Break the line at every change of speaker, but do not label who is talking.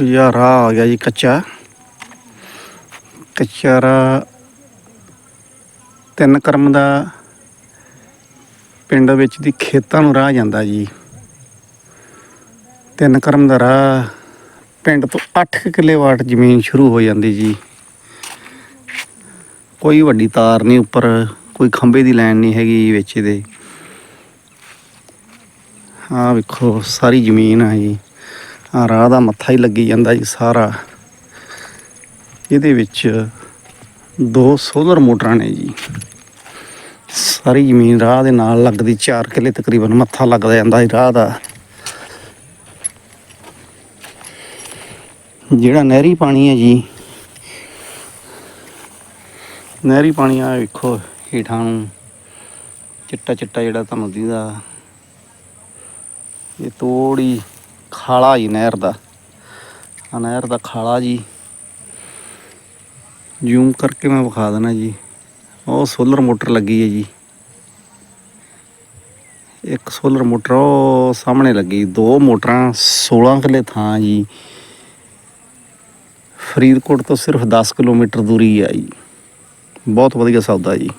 ਦੇਖੋ ਜੀ ਰਾਹ ਆ ਗਿਆ ਜੀ ਕੱਚਾ। ਕੱਚਾ ਰਾਹ ਤਿੰਨ ਕਰਮ ਦਾ ਪਿੰਡ ਵਿੱਚ ਦੀ ਖੇਤਾਂ ਨੂੰ ਰਾਹ ਜਾਂਦਾ ਜੀ। ਤਿੰਨ ਕਰਮ ਦਾ ਰਾਹ ਪਿੰਡ ਤੋਂ 8 ਕਿੱਲੇ ਵਾਟ ਜ਼ਮੀਨ ਸ਼ੁਰੂ ਹੋ ਜਾਂਦੀ ਜੀ। ਕੋਈ ਵੱਡੀ ਤਾਰ ਨਹੀਂ ਉੱਪਰ, ਕੋਈ ਖੰਭੇ ਦੀ ਲਾਈਨ ਨਹੀਂ ਹੈਗੀ ਵਿੱਚ ਇਹਦੇ। ਆਹ ਵੇਖੋ, ਸਾਰੀ ਜ਼ਮੀਨ ਆ ਜੀ। ਰਾਹ ਦਾ ਮੱਥਾ ਹੀ ਲੱਗੀ ਜਾਂਦਾ ਜੀ ਸਾਰਾ। ਇਹਦੇ ਵਿੱਚ ਦੋ ਸੋਲਰ ਮੋਟਰਾਂ ਨੇ ਜੀ। ਸਾਰੀ ਜ਼ਮੀਨ ਰਾਹ ਦੇ ਨਾਲ ਲੱਗਦੀ 4 ਕਿੱਲੇ ਤਕਰੀਬਨ ਮੱਥਾ ਲੱਗਦਾ ਜਾਂਦਾ ਜੀ ਰਾਹ ਦਾ। ਜਿਹੜਾ ਨਹਿਰੀ ਪਾਣੀ ਹੈ ਜੀ, ਨਹਿਰੀ ਪਾਣੀ ਆ ਵੇਖੋ ਹੇਠਾਂ ਨੂੰ। ਚਿੱਟਾ ਚਿੱਟਾ ਜਿਹੜਾ ਤੁਹਾਨੂੰ ਦੀਦਾ ਇਹ ਤੋੜੀ ਖਾਲਾ ਜੀ ਨਹਿਰ ਦਾ। ਆ ਨਹਿਰ ਦਾ ਖਾਲਾ ਜੀ। ਜ਼ੂਮ ਕਰਕੇ ਮੈਂ ਵਿਖਾ ਦੇਣਾ ਜੀ। ਉਹ ਸੋਲਰ ਮੋਟਰ ਲੱਗੀ ਹੈ ਜੀ। ਇੱਕ ਸੋਲਰ ਮੋਟਰ ਉਹ ਸਾਹਮਣੇ ਲੱਗੀ। ਦੋ ਮੋਟਰਾਂ 16 ਕਿੱਲੇ ਥਾਂ ਜੀ। ਫਰੀਦਕੋਟ ਤੋਂ ਸਿਰਫ 10 ਕਿਲੋਮੀਟਰ ਦੂਰੀ ਹੈ ਜੀ। ਬਹੁਤ ਵਧੀਆ ਸੌਦਾ ਜੀ।